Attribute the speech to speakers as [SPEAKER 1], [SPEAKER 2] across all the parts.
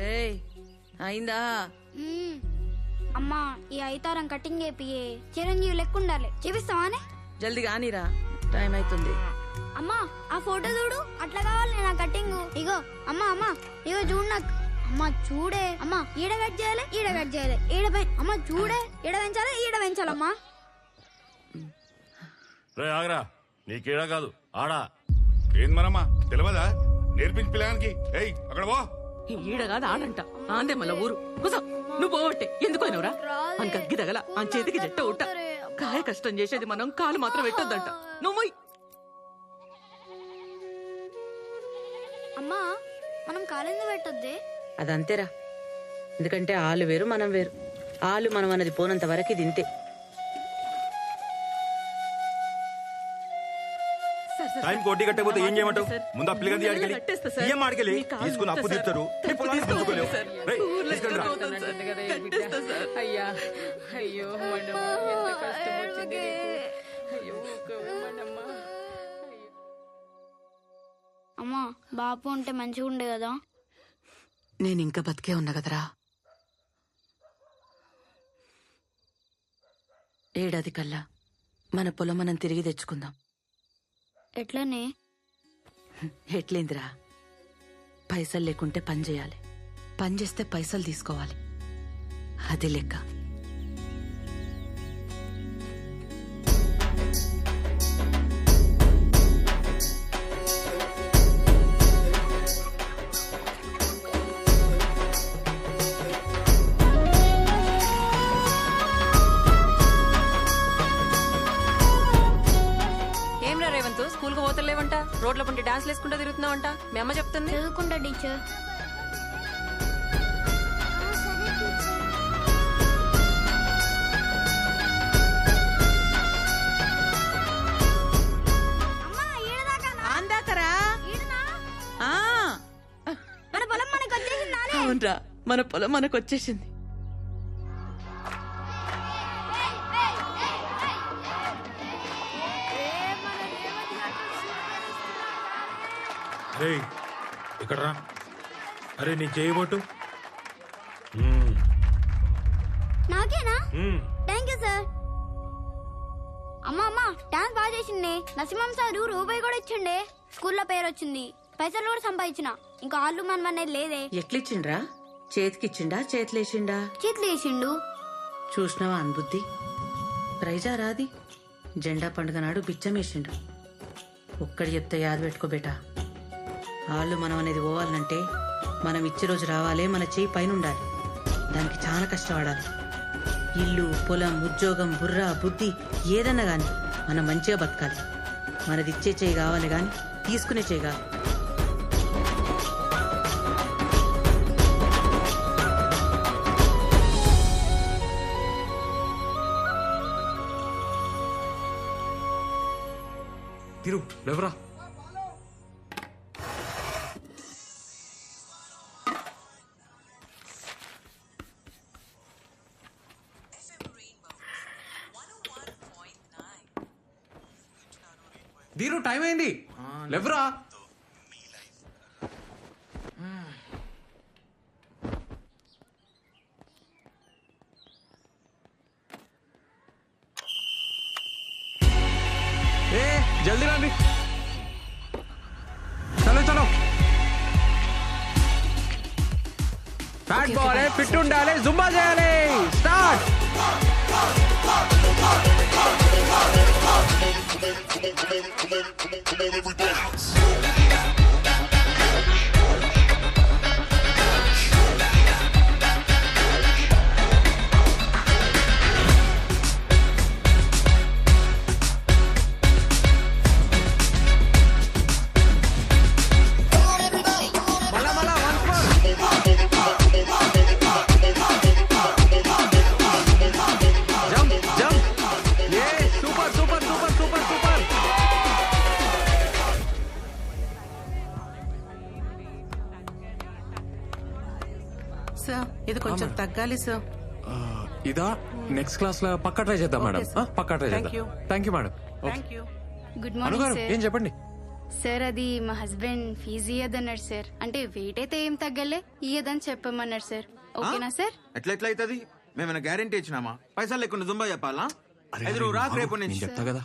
[SPEAKER 1] రేయ్ అయిందా?
[SPEAKER 2] మ్మ్. అమ్మా ఈ ఐతారం కటింగ్ చేపియే చిరంజీవి లెక్క ఉండాలి. చూపిస్తావానే?
[SPEAKER 1] జల్ది కానీరా టైం అవుతుంది
[SPEAKER 2] అమ్మా ఆ ఫోటో చూడు అట్లా కావాలి నా కటింగ్. ఇగో అమ్మా అమ్మా ఇగో చూడు నాకు. అమ్మా చూడే. అమ్మా ఈడ కట్ చేయాలి ఈడ కట్ చేయాలి. ఈడ పెం- అమ్మా చూడే. ఈడ పెంచాలి ఈడ పెంచాలమ్మా.
[SPEAKER 3] రే ఆగరా. నీకేడా కాదు ఆడా.
[SPEAKER 4] ఏంది మనమ్మా? తెలియదా నేర్పించి పిల్లగానికి. ఏయ్ అక్కడ పో.
[SPEAKER 1] ఈడ కాదు ఆడంట. ఆందే మళ్ళా ఊరు. కుసో. నువ్వు పోవట్టే ఎందుకు అయినవురా అంక గిదగల ఆ చేతికి జట్ట ఉట్ట కాయ కష్టం చేసేది మనం. కాలు మాత్రం పెట్టొద్దంట నువ్వు మొయ్.
[SPEAKER 2] అమ్మా మనం కాలేజీ పెట్టొద్దే?
[SPEAKER 1] అదంతేరా. ఎందుకంటే ఆలు వేరు మనం వేరు. ఆలు మనం అన్నది పోనంత వరకు ఇది ఇంతే
[SPEAKER 5] టైం కోటి కట్టకపోతే ఏం చేయమంటావు? ముందు ఆ పిల్లగాని ఆడికెళ్ళి ఏం ఆడికెళ్ళి తీసుకుని అప్పు తీస్తారు నీ పొలాన్ని.
[SPEAKER 1] అయ్యా అయ్యో
[SPEAKER 2] అమ్మా బాపు ఉంటే మంచిగా ఉండే కదా?
[SPEAKER 1] నేను ఇంకా బతికే ఉన్నా కదరా. ఏడాది కల్లా మన పొలం మనం తిరిగి తెచ్చుకుందాం.
[SPEAKER 2] ఎట్లనే?
[SPEAKER 1] ఎట్లేందిరా? పైసలు లేకుంటే పని చేయాలి. పని చేస్తే పైసలు తీసుకోవాలి. అది లెక్క.
[SPEAKER 6] పోతలేవంట? రోడ్ల పంటి డాన్స్ వేసుకుంటూ తిరుగుతున్నావంట? మీ అమ్మ చెప్తుంది.
[SPEAKER 2] చదువుకుంటా టీచర్. మన పొలం మనకు
[SPEAKER 1] వచ్చేసింది.
[SPEAKER 7] అరే ఇక్కడ రా అరే నీ చేయబోటు
[SPEAKER 2] నాకేనా? థ్యాంక్ యూ సార్ అమ్మా అమ్మా డాన్స్ బాగా చేసిండే. నరసింహం సారు రూపాయి కూడా ఇచ్చిండే. స్కూల్లో పేరు వచ్చింది. పైసలు కూడా సంపాదించిన. ఇంకా ఆళ్ళు మనం అనేది లేదే.
[SPEAKER 1] ఎట్లిచ్చిండ్రా? చేతికిచ్చిండా చేతిలేసిండా?
[SPEAKER 2] చేతులు వేసిండు
[SPEAKER 1] చూసినావా అనుబుద్ధి? ప్రైజా రాది? జెండా పండుగ నాడు బిచ్చమేసిండు. ఒక్కడి చెప్తే యాద పెట్టుకోబేటా వాళ్ళు మనం అనేది పోవాలంటే మనం ఇచ్చే రోజు రావాలే మన చేయి పైన ఉండాలి దానికి చాలా కష్టపడాలి. ఇల్లు పొలం ఉద్యోగం బుర్ర బుద్ధి ఏదన్నా కానీ మనం మంచిగా బతకాలి. మనది ఇచ్చే చేయి కావాలి కానీ తీసుకునే చేయి కాదు.
[SPEAKER 7] తిరు లేవరా? దీరు టైం అయింది లేవరా. ఏ జల్దీ రండి. చలో చలో. ఫ్యాట్ బాల్ ఫిట్ ఉండాలి జుంబా చేయాలి. on, come on, come on, come on, come on, come on, everybody.
[SPEAKER 1] Sir. ఇది కొంచెం తగ్గాలి సార్.
[SPEAKER 7] ఇదా? నెక్స్ట్ క్లాస్లో పక్కా ట్రై చేద్దాం మేడం. పక్కా ట్రై చేద్దాం. Thank you madam.
[SPEAKER 2] Good morning
[SPEAKER 7] ఏం చెప్పండి?
[SPEAKER 8] సార్ అది మా హస్బెండ్ ఫీజు ఇయ్యదన్నాడు సార్ అంటే వెయిట్ అయితే ఏం తగ్గలే? ఇయ్యదని చెప్పమన్నాడు సార్ ఓకేనా సార్
[SPEAKER 5] ఎట్లా ఎట్లా అవుతుంది మేమైనా గ్యారంటీ ఇచ్చినామా? పైసలు లేకుండా దుంబా చెప్పాలా? నువ్వు రాకు రేపు
[SPEAKER 7] నేను చెప్తా కదా.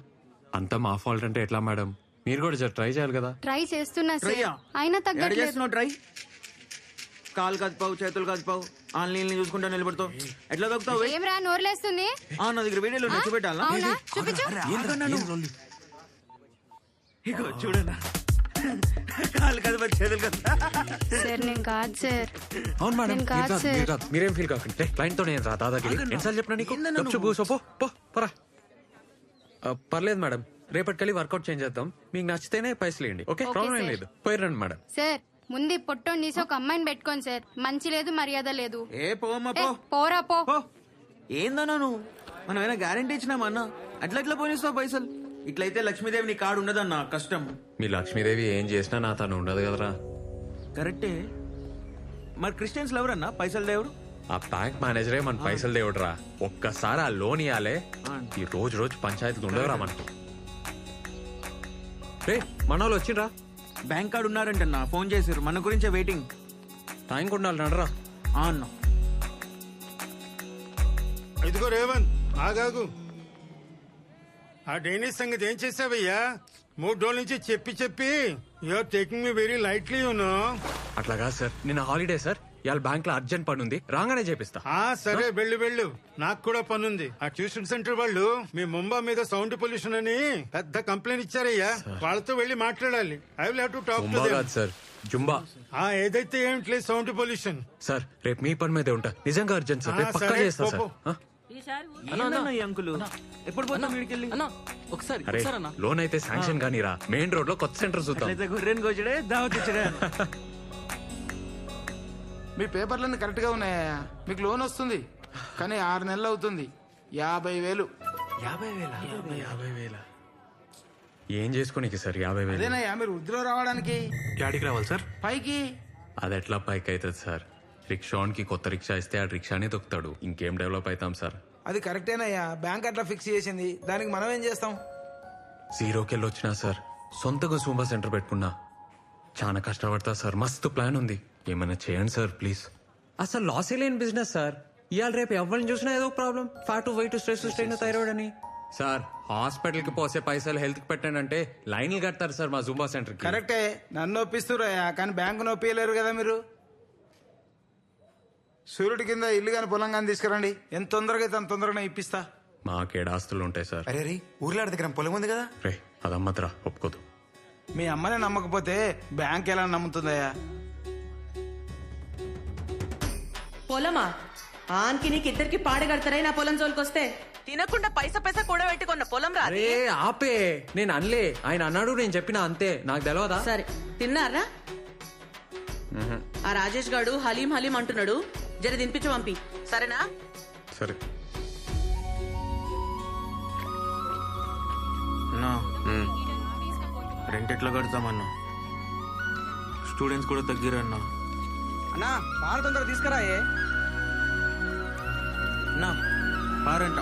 [SPEAKER 7] అంతా మా ఫాల్ట్ అంటే ఎట్లా మేడం? మీరు కూడా ట్రై చేయాలి కదా.
[SPEAKER 8] ట్రై చేస్తున్నా సార్ అయినా తగ్గట్లేదు.
[SPEAKER 5] ట్రై కాలు కదిపావు చేతులు కదిపావు ఆన్లైన్ చూసుకుంటా నిలబడతావు. ఎట్లా దొక్కుతావు
[SPEAKER 8] ఏం రా నోర్లేస్తుంది?
[SPEAKER 5] ఆ, నా దగ్గర వీడియోలు ఉన్నాయి, చూపెట్టాలా?
[SPEAKER 8] అవునా? చూపించు.
[SPEAKER 5] ఇగో చూడనా? కాలు కదిపా చేతులు కదిపా.
[SPEAKER 8] సార్ నేను కాదు సార్.
[SPEAKER 7] అవును మేడం.
[SPEAKER 8] నేను
[SPEAKER 7] మీరు
[SPEAKER 8] కాదు
[SPEAKER 7] కాదు,
[SPEAKER 8] సార్.
[SPEAKER 7] మీరు కాదు. మీరేం ఫీల్ కాకండి క్లయింట్తో నేను రా దాదాగిరి ఎన్నిసార్లు చెప్పినా నీకు? గప్చు పో పో పోరా. ఆ, పర్లేదు మేడం. రేపటికెళ్ళి వర్కౌట్ చేంజ్ చేద్దాం. మీకు నచ్చితేనే పైసలు ఇవ్వండి ఓకే? ప్రాబ్లం ఏం
[SPEAKER 8] సార్.
[SPEAKER 7] లేదు. పోయిరండి మేడం.
[SPEAKER 8] సార్ ముందు పొట్టోని తీసి ఒక అమ్మాయిని పెట్టుకోండి సార్. మంచి లేదు మర్యాద లేదు.
[SPEAKER 5] ఏ పోమ్మా
[SPEAKER 8] ఏ,
[SPEAKER 5] పో.
[SPEAKER 8] పోరా పో.
[SPEAKER 5] పో. ఏందన్నా నువ్వు? మనం ఏమైనా గ్యారంటీ ఇచ్చినామా అన్న? అట్లా ఎట్లా పోనిస్తావు పైసలు. ఇట్లయితే లక్ష్మీదేవి నీ కాడు ఉండదన్న కష్టం.
[SPEAKER 7] మీ లక్ష్మీదేవి ఏం చేసినా నా తను ఉండదు కదరా.
[SPEAKER 5] కరెక్టే. మరి క్రిస్టియన్స్ ఎవరన్నా పైసలు దేవుడు?
[SPEAKER 7] ఆ బ్యాంక్ మేనేజరే మన పైసలు దేవుడురా. ఒక్కసారి ఆ లోన్ ఇవ్వాలే ఈ రోజు రోజు పంచాయతీలు ఉండవురా మనకి. రే మన వాళ్ళు వచ్చిండ్రా.
[SPEAKER 5] బ్యాంక్ కార్డు ఉన్నారంటన్నా ఫోన్ చేసారు మన గురించే వెయిటింగ్
[SPEAKER 7] టైం ఉండాలి నడరా.
[SPEAKER 5] ఆ అన్న.
[SPEAKER 9] ఇదిగో రేవంత్ ఆగాగు. ఆ డైనిస్ సంగతి ఏం చేసావయ్యా? మూడు రోజుల నుంచి చెప్పి చెప్పి you're taking me very lightly you know
[SPEAKER 7] అట్లా కాదు సార్. నిన్న హాలిడే సార్. ఇవాళ బ్యాంక్లో అర్జెంట్ పని ఉంది రాగానే చేపిస్తా.
[SPEAKER 9] ఆ సరే వెళ్ళు వెళ్ళు. నాకు కూడా పనుంది. ఆ ట్యూషన్ సెంటర్ వాళ్ళు మీ ముంబా మీద సౌండ్ పొల్యూషన్ అని పెద్ద కంప్లైంట్ ఇచ్చారయ్యా. వాళ్ళతో వెళ్ళి మాట్లాడాలి. I will have to talk to
[SPEAKER 7] Mumba కాదు సార్ జుంబా.
[SPEAKER 9] ఆ ఏదైతే ఏమిట్లేదు సౌండ్ పొల్యూషన్.
[SPEAKER 7] సార్ రేపు మీ పని మీదే ఉంటా. నిజంగా అర్జెంట్ సార్ రేపు పక్కా
[SPEAKER 9] సరే,
[SPEAKER 7] చేస్తా సార్.
[SPEAKER 9] పో,
[SPEAKER 7] ఆ?
[SPEAKER 5] ఏందన్నా ఈ అంకులు? ఎప్పుడు పోతాం వీడికెళ్ళి
[SPEAKER 10] ఒకసారి
[SPEAKER 7] అరే లోన్ అయితే శాంక్షన్ కానీ రా మెయిన్ రోడ్లో కొత్త సెంటర్ చూద్దాం.
[SPEAKER 5] అట్లయితే గొర్రెని కోచడే దావత్ ఇచ్చడే
[SPEAKER 10] మీ పేపర్లన్నీ కరెక్ట్గా ఉన్నాయా? మీకు లోన్ వస్తుంది. కానీ ఆరు నెలలు అవుతుంది. యాభై వేలు.
[SPEAKER 7] యాభై వేల? యాభై వేల? ఏం చేసుకోనికి సార్ యాభై వేలు?
[SPEAKER 10] అదేనయ్యా మీరు వృద్ధిలో రావడానికి.
[SPEAKER 7] యాడికి రావాలి సార్?
[SPEAKER 10] పైకి.
[SPEAKER 7] అది ఎట్లా పైకి అవుతుంది సార్? రిక్షాన్కి కొత్త రిక్షా ఇస్తే ఆ రిక్షానే దొక్కుతాడు. ఇంకేం డెవలప్ అవుతాం సార్?
[SPEAKER 10] అది కరెక్టేనయ్యా బ్యాంక్ అట్లా ఫిక్స్ చేసింది. దానికి మనం ఏం చేస్తాం?
[SPEAKER 7] జీరోకి వెళ్ళి వచ్చినా సార్ సొంతగా సూంబా సెంటర్ పెట్టుకున్నా. చాలా కష్టపడతా సార్ మస్తు ప్లాన్ ఉంది. ఏమైనా చేయండి సార్ ప్లీజ్. అసలు లాస్ లేని బిజినెస్ సార్. ఇవాళ రేపు ఎవరిని చూసినా ఏదో problem. Fat weight stress strain thyroid అని సార్ హాస్పిటల్కి పోసే పైసలు హెల్త్కి పెట్టండి అంటే లైన్లు కడతారు సార్ మా జూంబా సెంటర్కి
[SPEAKER 10] కరెక్టే నన్ను ఒప్పిస్తురయ్యా కానీ బ్యాంకు నొప్పియలేరు కదా మీరు. సూర్యుడి కింద ఇల్లు కానీ పొలం కానీ తీసుకురండి. ఎంత తొందరగా అయితే అంత తొందరగా ఇప్పిస్తా.
[SPEAKER 7] మాకేడ ఆస్తులు ఉంటాయి సార్.
[SPEAKER 10] అరే రీ ఊర్లో దగ్గర పొలం ఉంది కదా?
[SPEAKER 7] రే అదమ్మద్రా ఒప్పుకోదు.
[SPEAKER 10] మీ అమ్మనే నమ్మకపోతే బ్యాంక్ ఎలా నమ్ముతుందయ్యా?
[SPEAKER 1] పొలమా? ఆన్కి నీకు ఇద్దరికి పాడగడతారే నా పొలం జోలికొస్తే?
[SPEAKER 6] తినకుండా పైసా పైసా కూడా పెట్టుకున్న పొలం రా
[SPEAKER 7] అరే ఆపే. నేను అనలే. ఆయన అన్నాడు నేను చెప్పిన అంతే. నాకు తెలియదా
[SPEAKER 1] సరే. తిన్నారా? ఆ రాజేష్ గాడు హలీం హలీం అంటున్నాడు. జర తినిపించు పంపి సరేనా?
[SPEAKER 7] సరే.
[SPEAKER 5] అన్నా. రెంట్ ఎట్లా కడతామన్నా. స్టూడెంట్స్ కూడా తగ్గిరన్నా.
[SPEAKER 10] అన్నా పాల తొందర తీసుకురాయే
[SPEAKER 5] అన్నా పారంట.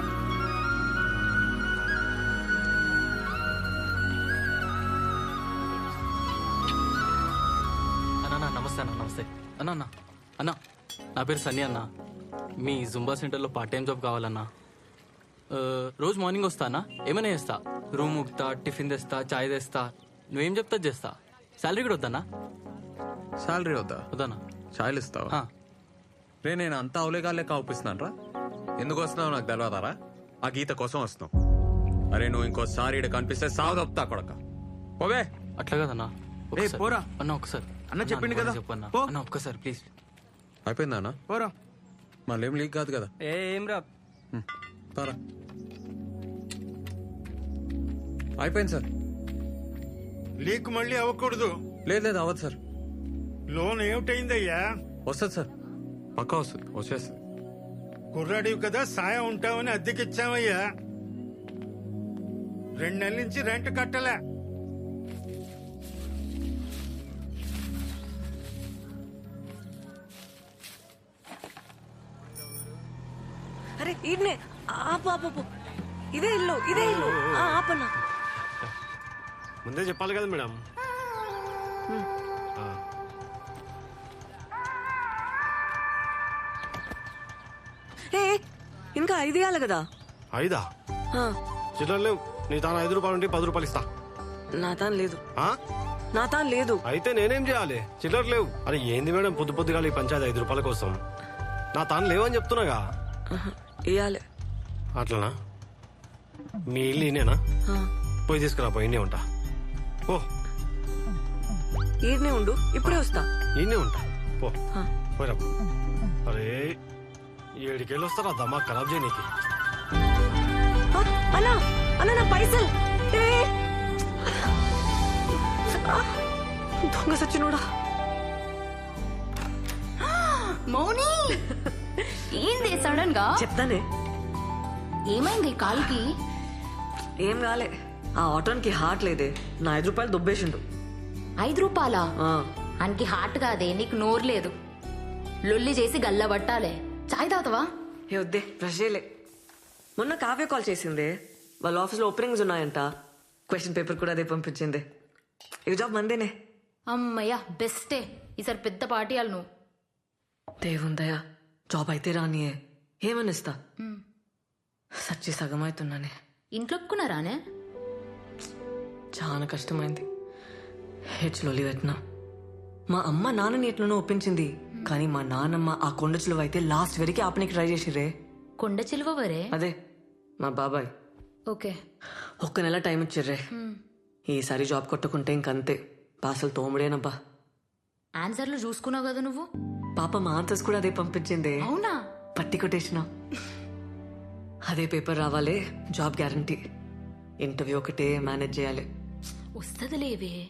[SPEAKER 10] అన్న నమస్తే అన్న నమస్తే. అన్న అన్న అన్న నా పేరు సన్నీ అన్న. మీ జుంబా సెంటర్లో పార్ట్ టైం జాబ్ కావాలన్నా. ఆ, రోజు మార్నింగ్ వస్తానా ఏమైనా చేస్తా. రూమ్ ఉక్తా టిఫిన్ తెస్తా చాయ్ తెస్తా. నువ్వేం చెప్తా చేస్తా. శాలరీ కూడా వద్దన్నా
[SPEAKER 7] శాలరీ వద్దా?
[SPEAKER 10] వద్దన్నా
[SPEAKER 7] చాయలు ఇస్తావా? రే నేను అంతా అవలేగాలే కావుపిస్తున్నాను రా ఎందుకు వస్తున్నావు నాకు తెలియదారా ఆ గీత కోసం వస్తున్నావు. అరే నువ్వు ఇంకోసారి ఈడ కనిపిస్తే సాగు తప్పుతా కొడక. పోవే.
[SPEAKER 10] అట్లా కదన్నా. ఒకసారి.
[SPEAKER 5] పోరా.
[SPEAKER 10] అన్న ఒకసారి
[SPEAKER 5] అన్న చెప్పిండు కదా.
[SPEAKER 10] చెప్పన్నా
[SPEAKER 5] పో.
[SPEAKER 10] అన్న ఒక్కసారి ప్లీజ్
[SPEAKER 7] అయిపోయిందా అన్న?
[SPEAKER 5] పోరా.
[SPEAKER 7] మళ్ళీ ఏం లీక్ కాదు కదా.
[SPEAKER 10] ఏం రా.
[SPEAKER 7] హ్మ్. తారా. అయిపోయింది సార్.
[SPEAKER 9] లీక్ మళ్ళీ అవ్వకూడదు.
[SPEAKER 7] లేదు లేదు అవ్వదు సార్.
[SPEAKER 9] లోన్ ఏమిటైందయ్యా?
[SPEAKER 7] వస్తుంది సార్. పక్కా వస్తుంది. వచ్చేస్తుంది.
[SPEAKER 9] కుర్రాడివి కదా సాయం ఉంటావని అద్దెకిచ్చామయ్యా రెండు నెలల నుంచి రెంట్ కట్టలే.
[SPEAKER 6] అరే ఈడనే. ఆపు ఆపు. ఇదే ఇల్లు ఇదే ఇల్లు. ఆపన్నా.
[SPEAKER 3] ముందే చెప్పాలి కదా మేడం.
[SPEAKER 11] ఏ ఇంకా ఐదు ఇవ్వాలి కదా?
[SPEAKER 12] ఐదా?
[SPEAKER 11] ఆ,
[SPEAKER 12] చిల్లర లేవు. నీ తాను ఐదు రూపాయలు ఉంటే పది రూపాయలు ఇస్తా.
[SPEAKER 11] నా తాను లేదు.
[SPEAKER 12] ఆ?
[SPEAKER 11] నా తాను లేదు.
[SPEAKER 12] అయితే నేనేం చేయాలి? చిల్లర లేవు. అరే ఏంది మేడం పొద్దు పొద్దుగా ఈ పంచాయతీ ఐదు రూపాయల కోసం? నా తాను లేవని చెప్తున్నాగా?
[SPEAKER 11] ఇవ్వాలి
[SPEAKER 12] అట్లనా? మీ ఇల్లు ఈయనేనా పోయి తీసుకురా పోయి ఈయనే ఉంటా. ఓ
[SPEAKER 11] ఈడనే ఉండు ఇప్పుడే వస్తా.
[SPEAKER 12] ఈయనే ఉంటా. పో. పోయిరా. పో. అరే ఏడికెళ్ళి వస్తారా దమ్మా ఖరాబ్ చేయనీకి
[SPEAKER 11] అన్నా అన్న నా పైసలు. దొంగ సచ్చినోడా.
[SPEAKER 8] మౌని! ఏంది సడన్గా?
[SPEAKER 11] చెప్తానే.
[SPEAKER 8] ఏమైంది కాలికి?
[SPEAKER 11] ఏం కాలే. ఆ ఆటోన్కి హార్ట్ లేదే. నా ఐదు రూపాయలు దొబ్బేసిండు.
[SPEAKER 8] ఐదు రూపాయలా?
[SPEAKER 11] ఆ,
[SPEAKER 8] అనికి హార్ట్ కాదే నీకు నోరు లేదు. లొల్లి చేసి గల్ల పట్టాలే చాయ్ తాగుతావా?
[SPEAKER 11] ఏ వద్దే బ్రష్ చేయలే. మొన్న కావ్య కాల్ చేసిందే. వాళ్ళ ఆఫీస్లో ఓపెనింగ్స్ ఉన్నాయంట. క్వశ్చన్ పేపర్ కూడా అదే పంపించింది. ఈ జాబ్ మందేనే.
[SPEAKER 8] అమ్మయ్యా బెస్టే ఈసారి పెద్ద పార్టీ వాళ్ళు నువ్వు.
[SPEAKER 11] దేవుందయ్యా జాబ్ అయితే రానియే. ఏమనిస్తా? సచ్చి సగం అవుతున్నానే
[SPEAKER 8] ఇంట్లో ఒప్పుకున్నారానే
[SPEAKER 11] చాలా కష్టమైంది. హెడ్స్ లొల్లి పెట్టినా. మా అమ్మ నాన్నని ఎట్లనో ఒప్పించింది. కానీ మా నాన్నమ్మ ఆ కొండ చిలువ అయితే లాస్ట్ వరకు ఆపనికి ట్రై చేసిరే
[SPEAKER 8] కొండ చిలువవరే
[SPEAKER 11] అదే మా బాబాయ్.
[SPEAKER 8] ఓకే.
[SPEAKER 11] ఒక్క నెల టైం ఇచ్చిర్రే. ఈసారి జాబ్ కొట్టుకుంటే ఇంకంతే. పాసలు తోముడేనబ్బా.
[SPEAKER 8] ఆన్సర్లు చూసుకున్నావు కదా నువ్వు?
[SPEAKER 11] పాప మా ఆన్సర్స్ కూడా అదే పంపించింది.
[SPEAKER 8] అవునా?
[SPEAKER 11] పట్టి కొట్టేసిన. అదే పేపర్ రావాలే జాబ్ గ్యారంటీ. ఇంటర్వ్యూ ఒకటే మేనేజ్ చేయాలి.
[SPEAKER 8] వస్తుంది లేవే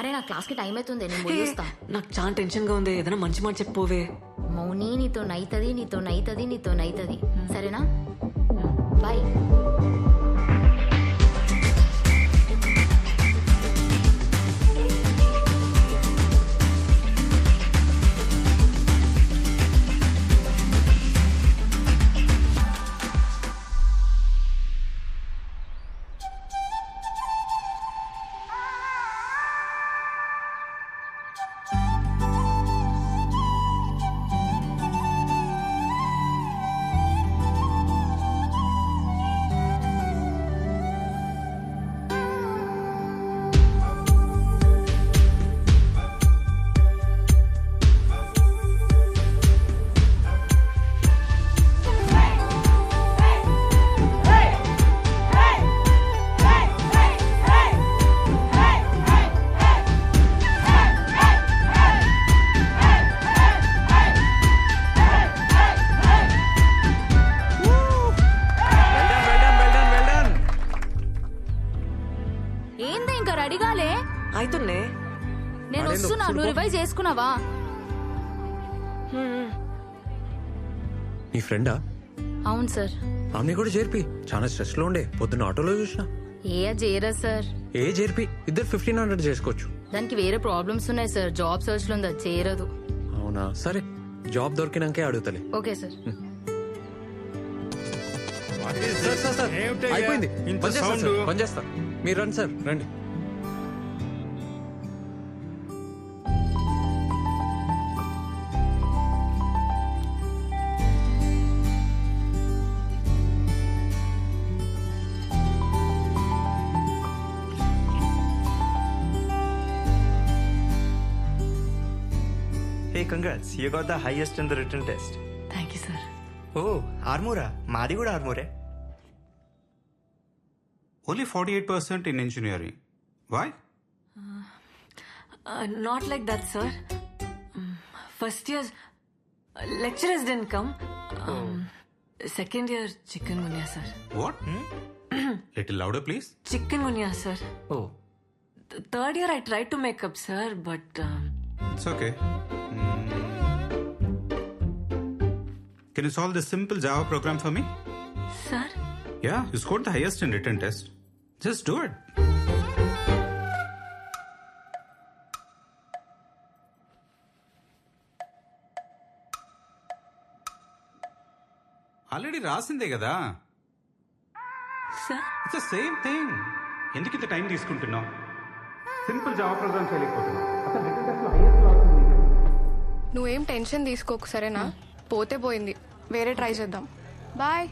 [SPEAKER 8] అరే నా క్లాస్కి టైం అవుతుంది నేను పోయేస్తా
[SPEAKER 11] నాకు చాలా టెన్షన్గా ఉంది ఏదైనా మంచి మాట చెప్పోవే.
[SPEAKER 8] మౌని నీతో నైతది నీతో నైతది నీతో నైతది. సరేనా? బాయ్. రివైజ్ చేసుకున్నావా
[SPEAKER 7] నీ ఫ్రెండా?
[SPEAKER 8] అవును సార్.
[SPEAKER 7] ఆమె కూడా చేర్పి చాలా స్ట్రెస్లో ఉండే. పొద్దున్న ఆటోలో చూసిన.
[SPEAKER 8] ఏ చేయరా సార్?
[SPEAKER 7] ఏ చేర్పి ఇద్దరు ఫిఫ్టీన్ హండ్రెడ్ చేసుకోవచ్చు.
[SPEAKER 8] దానికి వేరే ప్రాబ్లమ్స్ ఉన్నాయి సార్. జాబ్ సర్చ్లో ఉంది అది చేయరదు
[SPEAKER 7] అవునా? సరే. జాబ్ దొరికినాకే అడుగుతలే.
[SPEAKER 8] Okay sir?
[SPEAKER 7] అయిపోయింది.
[SPEAKER 9] ఇంత
[SPEAKER 7] పని చేస్తా,
[SPEAKER 9] సౌండ్?
[SPEAKER 7] సార్, పని చేస్తా. మీరు రండి సార్. రండి.
[SPEAKER 13] congrats. You got the highest in the written test.
[SPEAKER 11] Thank you, sir.
[SPEAKER 13] Oh, Armora. Madi kuda
[SPEAKER 14] Only 48% in engineering. Why?
[SPEAKER 11] Uh, uh, not like that, sir. Um, first year's uh, lecturers didn't come. Oh. Um, oh. Second year, chicken chikungunya, sir.
[SPEAKER 14] What? Hmm? Little louder, please.
[SPEAKER 11] Chicken Chikungunya, sir.
[SPEAKER 14] Oh.
[SPEAKER 11] Th third year, I tried to make up, sir, but.
[SPEAKER 14] Um, it's okay. Hmm. Can you solve this simple Java program for me?
[SPEAKER 11] Sir
[SPEAKER 14] Yeah, you scored the highest in written test. Just do it. Already రాసిందే కదా it's same thing ఎందుకు ఇంత time తీసుకుంటున్నావు simple Java programme చేయలేకపోతున్నావు అసలు written test లో.
[SPEAKER 15] నువ్వేం tension తీసుకోకు సరేనా? పోతే పోయింది. వేరే ట్రై చేద్దాం. బాయ్.